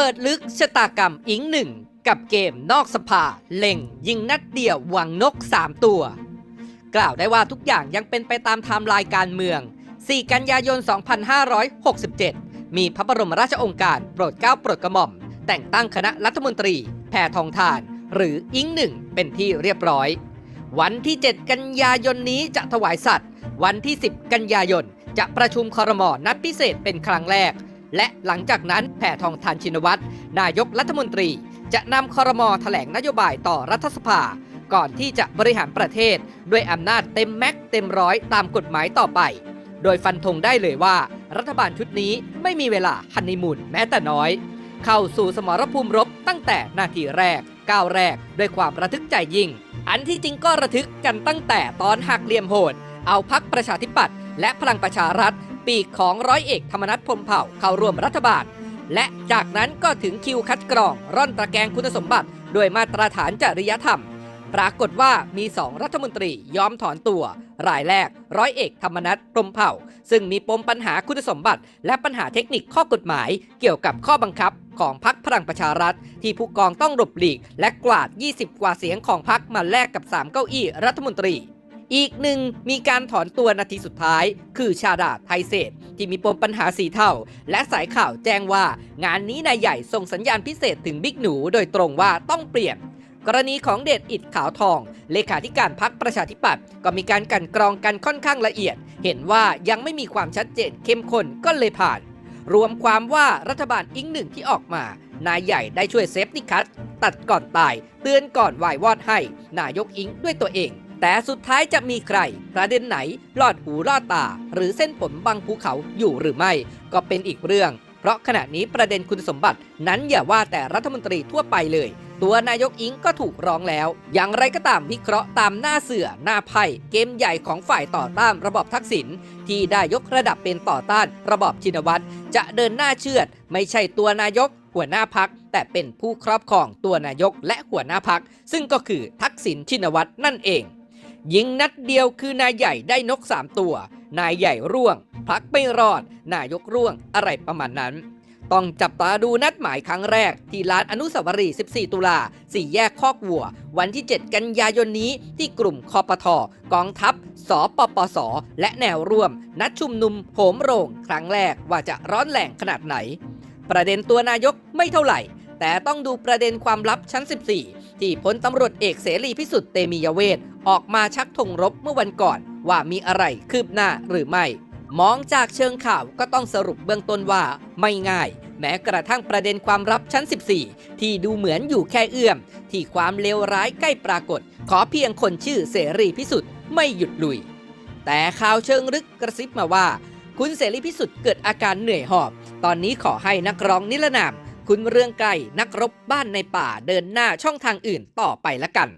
เปิดลึกชะตากรรมอิงหนึ่งกับเกมนอกสภาเล็งยิงนัดเดียวหวังนก 3 ตัว กล่าวได้ว่าทุกอย่างยังเป็นไปตามไทม์ไลน์การเมือง 4 กันยายน 2567 มีพระบรมราชองค์การโปรดเกล้าโปรดกระหม่อม แต่งตั้งคณะรัฐมนตรี แพทองทาน หรืออิงหนึ่งเป็นที่เรียบร้อย วันที่ 7 กันยายนนี้จะถวายสัตว์ วันที่ 10 กันยายนจะประชุมคอรมอนัดพิเศษเป็นครั้งแรก และหลังจากนั้นแผ่ทองทานชินวัตรนายกรัฐมนตรี จะนำคอรมอแถลงนโยบายต่อรัฐสภา ก่อนที่จะบริหารประเทศ ด้วยอำนาจเต็มแม็กเต็มร้อยตามกฎหมายต่อไป โดยฟันธงได้เลยว่า รัฐบาลชุดนี้ไม่มีเวลาฮันนีมูนแม้แต่น้อย เข้าสู่สมรภูมิรบตั้งแต่นาทีแรกก้าวแรกด้วยความระทึกใจยิ่ง อันที่จริงก็ระทึกกันตั้งแต่ตอนหักเหลี่ยมโหด เอาพักประชาธิปัตย์และพลังประชารัฐ ปีกของร้อยเอกธรรมนัฐพมเผ่าเข้าร่วมรัฐบาล และจากนั้นก็ถึงคิวคัดกรอง ร่อนตะแกรงคุณสมบัติด้วยมาตรฐานจริยธรรม ปรากฏว่ามีสองรัฐมนตรียอมถอนตัว รายแรกร้อยเอกธรรมนัฐพรมเผ่า ซึ่งมีปมปัญหาคุณสมบัติ และปัญหาเทคนิคข้อกฎหมาย เกี่ยวกับข้อบังคับของพักพลังประชารัฐ ที่ผู้กองต้องหลบหลีก และกวาด 20 กว่าเสียงของพักมาแลกกับ 3 เก้าอี้รัฐมนตรี อีกหนึ่งมีการถอนตัวนาทีสุดท้าย คือชาดาไทเศษที่มีปมปัญหาสีเทาและสายข่าวแจ้งว่า งานนี้นายใหญ่ส่งสัญญาณพิเศษถึงบิ๊กหนูโดยตรงว่าต้องเปลี่ยนกรณีของเดชอิดขาวทอง เลขาธิการพักประชาธิปัตย์ก็มีการกันกรองกันค่อนข้างละเอียด เห็นว่ายังไม่มีความชัดเจนเข้มข้นก็เลยผ่าน รวมความว่ารัฐบาลอิงหนึ่งที่ออกมา นายใหญ่ได้ช่วยเซฟตี้คัทตัดก่อนตาย เตือนก่อนวายวอดให้ นายกอิงด้วยตัวเอง แต่สุดท้ายจะมีใคร ประเด็นไหนลอดหูลอดตา หรือเส้นผมบังภูเขาอยู่หรือไม่ ก็เป็นอีกเรื่อง เพราะขณะนี้ประเด็นคุณสมบัติ นั้นอย่าว่าแต่รัฐมนตรีทั่วไปเลย ตัวนายกอิงก็ถูกร้องแล้ว อย่างไรก็ตามวิเคราะห์ตามหน้าเสือหน้าไพ่เกมใหญ่ของฝ่ายต่อต้านระบอบทักษิณที่ได้ยกระดับเป็นต่อต้านระบอบชินวัตรจะเดินหน้าเชือด ไม่ใช่ตัวนายกหัวหน้าพักแต่เป็นผู้ครอบครองตัวนายกและหัวหน้าพักซึ่งก็คือทักษิณชินวัตรนั่นเอง ยิงนัดเดียวคือนายใหญ่ได้นก 3 ตัว นายใหญ่ร่วงพักไม่รอด นายกร่วงอะไรประมาณนั้น ต้องจับตาดูนัดหมายครั้งแรก ที่ลานอนุสาวรีย์ 14 ตุลา สี่แยกคอกวัว วันที่ 7 กันยายนนี้ที่กลุ่มคอปทกองทัพ สปปส และแนวร่วม นัดชุมนุมโหมโรง ครั้งแรกว่าจะร้อนแรงขนาดไหน ประเด็นตัวนายกไม่เท่าไหร่แต่ต้องดูประเด็นความลับชั้น 14 ที่พลตำรวจเอกเสรีพิสุทธิ์เตมียเวท ออกมาชักธงรบเมื่อวันก่อนว่ามีอะไรคืบหน้าหรือไม่ มองจากเชิงข่าวก็ต้องสรุปเบื้องต้นว่าไม่ง่าย แม้กระทั่งประเด็นความลับชั้น 14 ที่ดูเหมือนอยู่แค่เอื้อม ที่ความเลวร้ายใกล้ปรากฏ ขอเพียงคนชื่อเสรีพิสุทธิ์ไม่หยุดลุย แต่ข่าวเชิงลึกกระซิบมาว่า คุณเสรีพิสุทธิ์เกิดอาการเหนื่อยหอบ ตอนนี้ขอให้นักร้องนิรนาม คุณเรืองไกรนักรบบ้านในป่าเดินหน้าช่องทางอื่นต่อไปละกัน